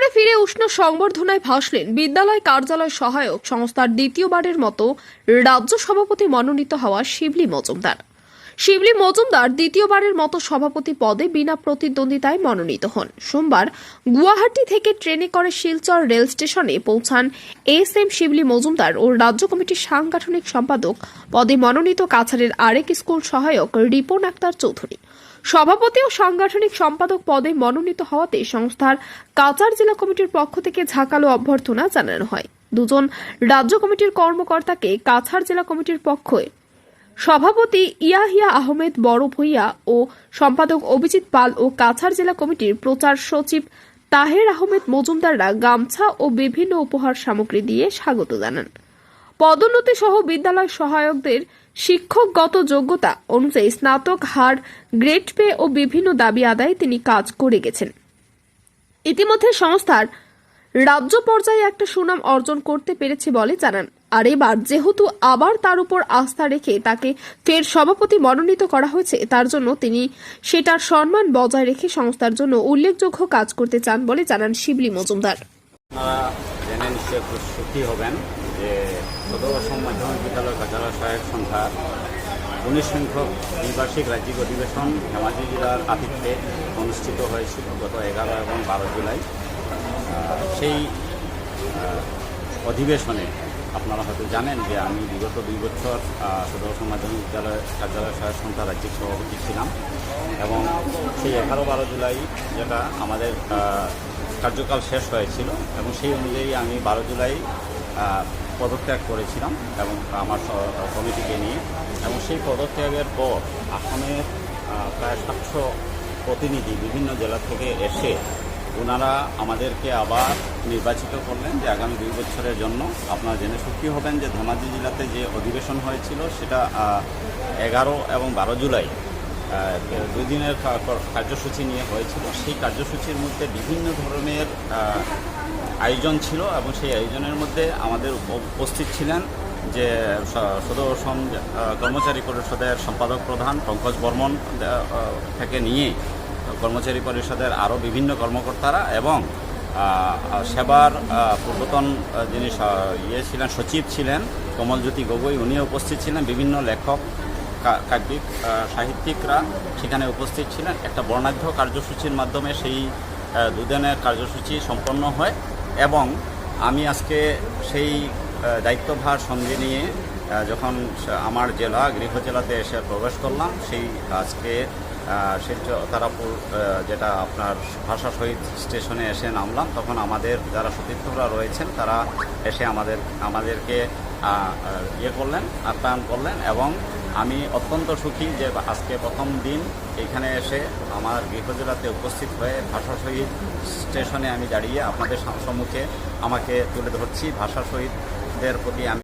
পরিবারে ফিরে উষ্ণ সংবর্ধনায় ভাসলেন বিদ্যালয় কার্যালয় সহায়ক সংস্থার দ্বিতীয়বারের মতো রাজ্য সভাপতি মনোনীত হওয়া শিবলি মজুমদার। শিবলি মজুমদার দ্বিতীয়বারের মতো সভাপতি পদে বিনা প্রতিদ্বন্দ্বিতায় মনোনীত হন। সোমবার গুয়াহাটি থেকে ট্রেনে করে শিলচর রেল স্টেশনে পৌঁছান এস এম শিবলি মজুমদার ও রাজ্য কমিটির সাংগঠনিক সম্পাদক পদে মনোনীত কাছাড়ের আরেক স্কুল সহায়ক রিপন আক্তার চৌধুরী। সভাপতি ও সাংগঠনিক সম্পাদক পদে মনোনীত হওয়াতে সংস্থার কাচার জেলা কমিটির পক্ষ থেকে ঝাঁকালো অভ্যর্থনা জানানো হয়। দুজন রাজ্য কমিটির কর্মকর্তাকে কাছাড় জেলা কমিটির পক্ষে সভাপতি ইয়াহিয়া আহমেদ বড় ভূঁইয়া ও সম্পাদক অভিজিৎ পাল ও কাছাড় জেলা কমিটির প্রচার সচিব তাহের আহমেদ মজুমদাররা গামছা ও বিভিন্ন উপহার সামগ্রী দিয়ে স্বাগত জানান। পদোন্নতি সহ বিদ্যালয় সহায়কদের শিক্ষকগত যোগ্যতা অনুযায়ী স্নাতক হার, গ্রেড পে ও বিভিন্ন দাবি আদায়ে তিনি কাজ করে গেছেন। ইতিমধ্যে সংস্থার রাজ্য পর্যায়ে একটা সুনাম অর্জন করতে পেরেছে বলে জানান। আর এবার যেহেতু আবার তার উপর আস্থা রেখে তাকে ফের সভাপতি মনোনীত করা হয়েছে, তার জন্য তিনি সেটার সম্মান বজায় রেখে সংস্থার জন্য উল্লেখযোগ্য কাজ করতে চান বলে জানান শিবলি মজুমদার। উনিশ সংখ্যক দ্বিবার্ষিক রাজ্যিক অধিবেশন ধেমাজি জেলার আতিথ্যে অনুষ্ঠিত হয়েছিল গত এগারো এবং বারো জুলাই। সেই অধিবেশনে আপনারা হয়তো জানেন যে আমি বিগত দুই বছর সদর মাধ্যমিক বিদ্যালয় কার্যালয় সহায়ক সংস্থা রাজ্যিক সভাপতি ছিলাম এবং সেই এগারো বারো জুলাই যেটা আমাদের কার্যকাল শেষ হয়েছিল এবং সেই অনুযায়ী আমি বারো জুলাই পদত্যাগ করেছিলাম এবং আমার কমিটিকে নিয়ে এবং সেই পদত্যাগের পর আসামের প্রায় সাতশো প্রতিনিধি বিভিন্ন জেলা থেকে এসে ওনারা আমাদেরকে আবার নির্বাচিত করলেন যে আগামী দুই বছরের জন্য আপনারা জেনে সুখী হবেন যে ধেমাজি জেলাতে যে অধিবেশন হয়েছিল সেটা এগারো এবং বারো জুলাই দুই দিনের কার্যসূচি নিয়ে হয়েছিল। সেই কার্যসূচির মধ্যে বিভিন্ন ধরনের আয়োজন ছিল এবং সেই আয়োজনের মধ্যে আমাদের উপস্থিত ছিলেন যে সদর কর্মচারী পরিষদের সম্পাদক প্রধান পঙ্কজ বর্মন থেকে নিয়ে কর্মচারী পরিষদের আরও বিভিন্ন কর্মকর্তারা এবং সেবার পূর্বতন যিনি ইয়ে ছিলেন, সচিব ছিলেন, কমলজ্যোতি গগৈ, উনিও উপস্থিত ছিলেন। বিভিন্ন লেখক কাব্যিক সাহিত্যিকরা সেখানে উপস্থিত ছিলেন। একটা বর্ণাঢ্য কার্যসূচির মাধ্যমে সেই দুদিনের কার্যসূচি সম্পন্ন হয় এবং আমি আজকে সেই দায়িত্বভার সঙ্গে নিয়ে যখন আমার জেলা গৃহ জেলাতে এসে প্রবেশ করলাম, সেই আজকে শিলচর তারাপুর যেটা আপনার ভাষা শহীদ স্টেশনে এসে নামলাম, তখন আমাদের যারা সতীর্থরা রয়েছেন, তারা এসে আমাদের, আমাদেরকে ইয়ে করলেন, আপ্যায়ন করলেন এবং আমি অত্যন্ত সুখী যে আজকে প্রথম দিন এখানে এসে আমার গৃহ জেলাতে উপস্থিত হয়ে ভাষা শহীদ স্টেশনে আমি দাঁড়িয়ে আপনাদের সম্মুখে আমাকে তুলে ধরছি। ভাষা শহীদদের প্রতি আমি